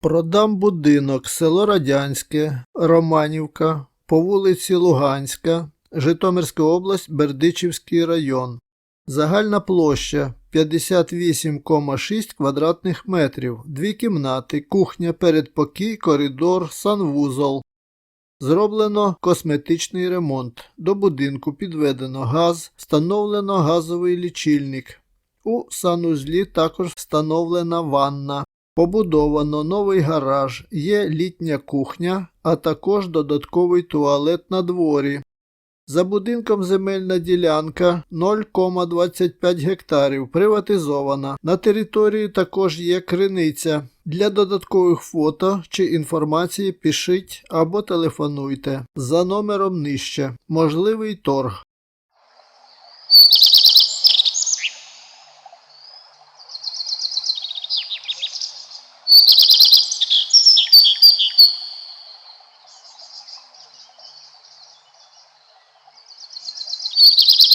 Продам будинок село Радянське, Романівка, по вулиці Луганська, Житомирська область, Бердичівський район. Загальна площа 58,6 квадратних метрів, дві кімнати, кухня, передпокій, коридор, санвузол. Зроблено косметичний ремонт. До будинку підведено газ, встановлено газовий лічильник. У санузлі також встановлена ванна. Побудовано новий гараж, є літня кухня, а також додатковий туалет на дворі. За будинком земельна ділянка 0,25 гектарів приватизована. На території також є криниця. Для додаткових фото чи інформації пишіть або телефонуйте за номером нижче. Можливий торг. Thank you.